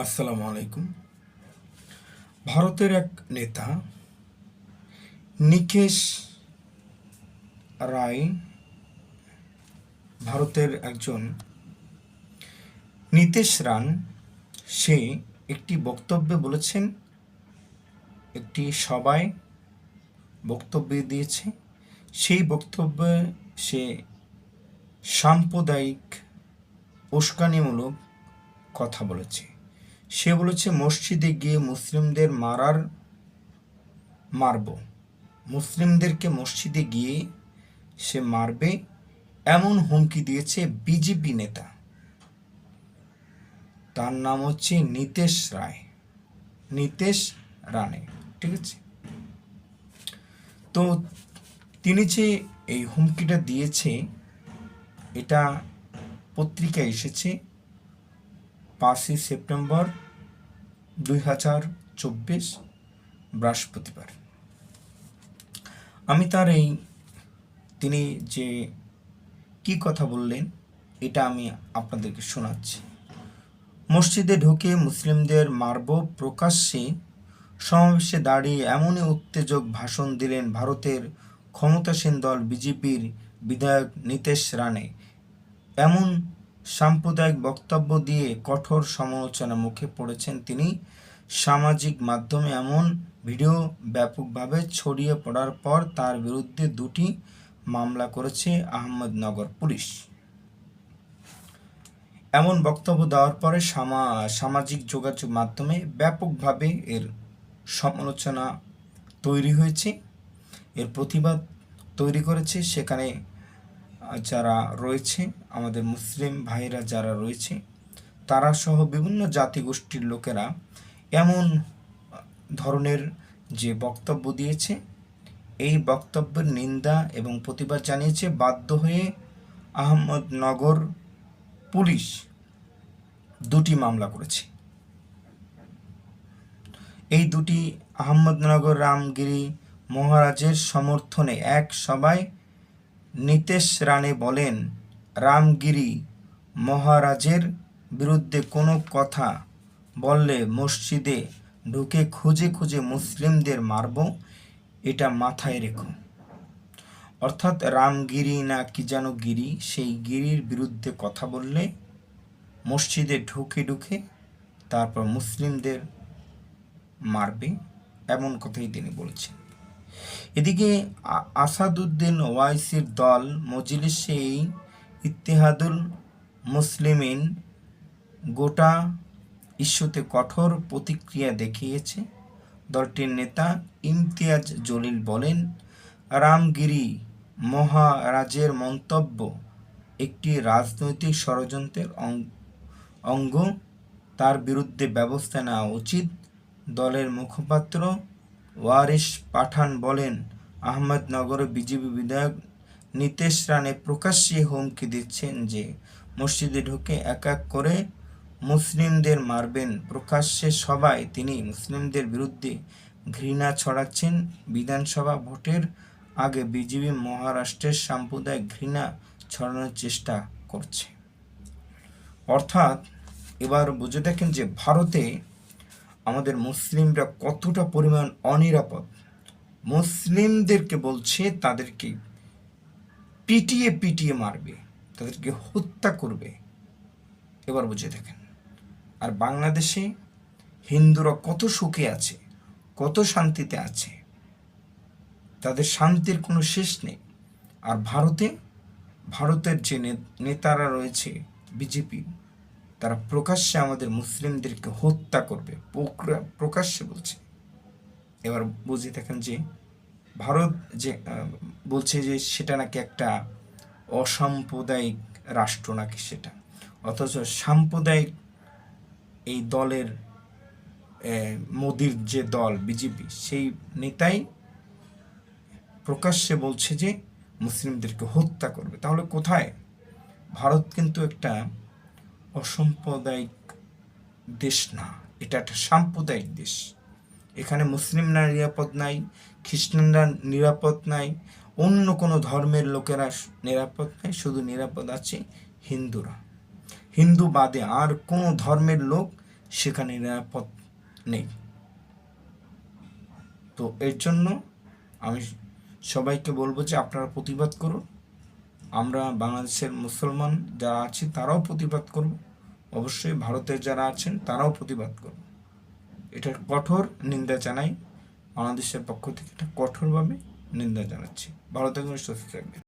আসসালামু আলাইকুম। ভারতের এক নেতা, নিকেশ রায়, ভারতের একজন নীতিশ রান, সে একটি বক্তব্যে বলেছেন, একটি সভায় বক্তব্য দিয়েছে, সেই বক্তব্যে সে সাম্প্রদায়িক উস্কানিমূলক কথা বলেছে। সে বলেছে, মসজিদে গিয়ে মুসলিমদের মারার মারব। মুসলিমদেরকে মসজিদে গিয়ে সে মারবে। এমন হুমকি দিয়েছে বিজেপি নেতা। তার নাম হচ্ছে নিতেশ রায়। নিতেশ রানে ঠিক আছে? তো তিনি যে এই হুমকিটা দিয়েছে, এটা পত্রিকায় এসেছে। পাঁচই সেপ্টেম্বর দুই হাজার চব্বিশ বৃহস্পতিবার। আমি তার এই তিনি যে কি কথা বললেন, এটা আমি আপনাদেরকে শোনাচ্ছি। মসজিদে ঢুকে মুসলিমদের মারব প্রকাশ্যে সমাবেশে দাঁড়িয়ে এমনই উত্তেজক ভাষণ দিলেন ভারতের ক্ষমতাসীন দল বিজেপির বিধায়ক নীতেশ রানে এমন সাম্প্রদায়িক বক্তব্য দিয়ে কঠোর সমালোচনা মুখে পড়েছেন তিনি। সামাজিক মাধ্যমে এমন ভিডিও ব্যাপকভাবে ছড়িয়ে পড়ার পর তার বিরুদ্ধে দুটি মামলা করেছে আহমদনগর পুলিশ। এমন বক্তব্য দেওয়ার পরে সামা, সামাজিক যোগাযোগ মাধ্যমে ব্যাপকভাবে এর সমালোচনা তৈরি হয়েছে। এর প্রতিবাদ তৈরি করেছে। সেখানে যারা রয়েছে, আমাদের মুসলিম ভাইরা যারা রয়েছে, তারা সহ বিভিন্ন জাতিগোষ্ঠীর লোকেরা এমন ধরনের যে বক্তব্য দিয়েছে, এই বক্তব্যের নিন্দা এবং প্রতিবাদ জানিয়েছে বাধ্য হয়ে আহমদনগর পুলিশ দুটি মামলা করেছে। এই দুটি আহমদনগর, রামগিরি মহারাজের সমর্থনে এক সভায় নীতেশ রানে বলেন, রামগিরি মহারাজের বিরুদ্ধে কোনো কথা বললে মসজিদে ঢুকে খুঁজে খুঁজে মুসলিমদের মারব, এটা মাথায় রেখো। অর্থাৎ রামগিরি না কি যেন গিরি, সেই গিরির বিরুদ্ধে কথা বললে মসজিদে ঢুকে ঢুকে তারপর মুসলিমদের মারবে, এমন কথাই তিনি বলেছেন। এদিকে আসাদুদ্দিন ওয়াইসির দল মজলিসে ইত্তেহাদুল মুসলিমিন গোটা ইস্যুতে কঠোর প্রতিক্রিয়া দেখিয়েছে। দলটির নেতা ইমতিয়াজ জলিল বলেন, রামগিরি মহারাজের মন্তব্য একটি রাজনৈতিক ষড়যন্ত্রের অঙ্গ। তার বিরুদ্ধে ব্যবস্থা নেওয়া উচিত। দলের মুখপাত্র ওয়ারিশ পাঠান বলেন আহমদনগরে বিজেপি বিধায়ক নীতেশ রানে প্রকাশ্যে হুমকি দিচ্ছেন যে মসজিদে ঢুকে এক এক করে মুসলিমদের মারবেন। প্রকাশ্যে সবাই তিনি মুসলিমদের বিরুদ্ধে ঘৃণা ছড়াচ্ছেন। বিধানসভা ভোটের আগে বিজেপি মহারাষ্ট্রের সাম্প্রদায়িক ঘৃণা ছড়ানোর চেষ্টা করছে। অর্থাৎ এবার বুঝে দেখেন যে ভারতে আমাদের মুসলিমরা কতটা পরিমাণ অনিরাপদ? মুসলিমদেরকে বলছে, তাদেরকে পিটিয়ে পিটিয়ে মারবে, তাদেরকে হত্যা করবে। এবার বুঝে দেখেন। আর বাংলাদেশে হিন্দুরা কত সুখে আছে, কত শান্তিতে আছে। তাদের শান্তির কোনো শেষ নেই। আর ভারতে, ভারতের যে নেতারা রয়েছে, বিজেপি তারা প্রকাশ্যে আমাদের মুসলিমদেরকে হত্যা করবে। প্রকাশ্যে বলছে। এবার বুঝে থাকেন যে ভারত যে বলছে যে সেটা নাকি একটা অসাম্প্রদায়িক রাষ্ট্র নাকি সেটা। অথচ সাম্প্রদায়িক এই দলের মোদির যে দল, বিজেপি, সেই নেতাই প্রকাশ্যে বলছে যে মুসলিমদেরকে হত্যা করবে। তাহলে কোথায়? ভারত কিন্তু একটা অসাম্প্রদায়িক দেশ না, এটা একটা সাম্প্রদায়িক দেশ। এখানে মুসলিমরা নিরাপদ নাই, খ্রিস্টানরা নিরাপদ নাই, অন্য কোনো ধর্মের লোকেরা নিরাপদ নাই, শুধু নিরাপদ আছে হিন্দুরা। হিন্দু বাদে আর কোনো ধর্মের লোক সেখানে নিরাপদ নেই। তো এর জন্য আমি সবাইকে বলব যে আপনারা প্রতিবাদ করুন। আমরা বাংলাদেশের মুসলমান যারা আছি, তারাও প্রতিবাদ করব। অবশ্যই ভারতের যারা আছেন, তারাও প্রতিবাদ করব। এটার কঠোর নিন্দা জানাই। বাংলাদেশের পক্ষ থেকে এটা কঠোরভাবে নিন্দা জানাচ্ছি। ভারতের থাকবেন, সুস্থ থাকবেন।